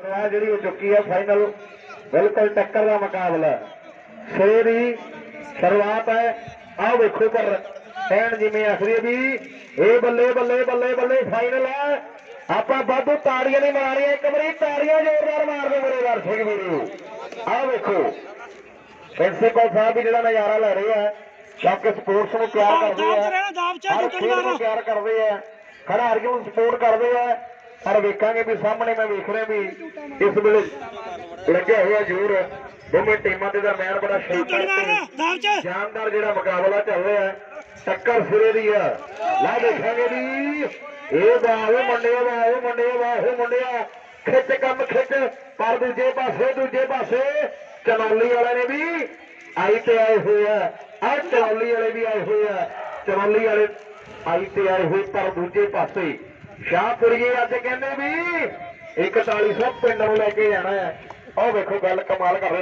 ਆ ਜਿਹੜੀ ਹੋ ਚੁੱਕੀ ਹੈ ਫਾਈਨਲ ਬਿਲਕੁਲ ਟੱਕਰ ਦਾ ਮੁਕਾਬਲਾ ਸੇ ਦੀ ਸ਼ੁਰੂਆਤ ਹੈ। ਆਹ ਵੇਖੋ ਪਰ ਐਨ ਜਿਵੇਂ ਆਖਰੀ ਵੀ ਇਹ ਬੱਲੇ ਬੱਲੇ ਬੱਲੇ ਬੱਲੇ ਫਾਈਨਲ ਹੈ। ਆਪਾਂ ਵਾਧੂ ਤਾੜੀਆਂ ਨਹੀਂ ਮਾਰੀਆਂ ਇੱਕ ਵਾਰੀ ਤਾੜੀਆਂ ਜ਼ੋਰਦਾਰ ਮਾਰ ਦਿਓ ਮੇਰੇ ਦਰਸ਼ਕ ਵੀਰੋ ਆਹ ਵੇਖੋ ਪ੍ਰਿੰਸੀਪਲ ਸਾਹਿਬ ਵੀ ਜਿਹੜਾ ਨਜ਼ਾਰਾ ਲੈ ਰਹੇ ਆ ਕਿਉਂਕਿ ਸਪੋਰਟਸ ਨੂੰ ਪਿਆਰ ਕਰਦੇ ਆ ਹਰ ਖੇਡ ਨੂੰ ਵਾਲਾ। ਪਿਆਰ ਕਰਦੇ ਆ ਖਿਡਾਰੀਆਂ ਨੂੰ ਸਪੋਰਟ ਕਰਦੇ ਆ ਪਰ ਵੇਖਾਂਗੇ ਵੀ ਸਾਹਮਣੇ ਮੈਂ ਵੇਖ ਰਿਹਾ ਵੀ ਇਸ ਵੇਲੇ ਲੱਗਿਆ ਹੋਇਆ ਜ਼ੋਰ ਦੋਵੇਂ ਟੀਮਾਂ ਦੇ ਦਰਮਿਆਨ ਬੜਾ ਝੂਟਣ ਸ਼ਾਨਦਾਰ ਸ਼ਾਨਦਾਰ ਜਿਹੜਾ ਮੁਕਾਬਲਾ ਚੱਲ ਰਿਹਾ ਹੈ ਟੱਕਰ ਸਿਰੇ ਦੀ ਆ ਲਾ ਦੇਖਾਂਗੇ ਵੀ ਇਹ ਬਾਹੋ ਮੁੰਡਿਆ ਬਾਹੋ ਮੁੰਡਿਆ ਬਾਹੋ ਮੁੰਡਿਆ ਖਿੱਚ ਕੰਮ ਖਿੱਚ। ਪਰ ਦੂਜੇ ਪਾਸੇ ਦੂਜੇ ਪਾਸੇ ਚਨੌਲੀ ਵਾਲੇ ਨੇ ਵੀ ਆਈ ਤੇ ਆਏ ਹੋਏ ਆ। ਆ ਚਨੌਲੀ ਵਾਲੇ ਵੀ ਆਏ ਹੋਏ ਆ। ਚਨੌਲੀ ਵਾਲੇ ਆਈ ਤੇ ਆਏ ਹੋਏ ਪਰ ਦੂਜੇ ਪਾਸੇ ਸ਼ਾਹਪੁਰੀਏ ਅੱਜ ਕਹਿੰਦੇ ਵੀ 4100 ਪਿੰਡ ਨੂੰ ਲੈ ਕੇ ਜਾਣਾ ਹੈ। ਉਹ ਵੇਖੋ ਗੱਲ ਕਮਾਲ ਕਰ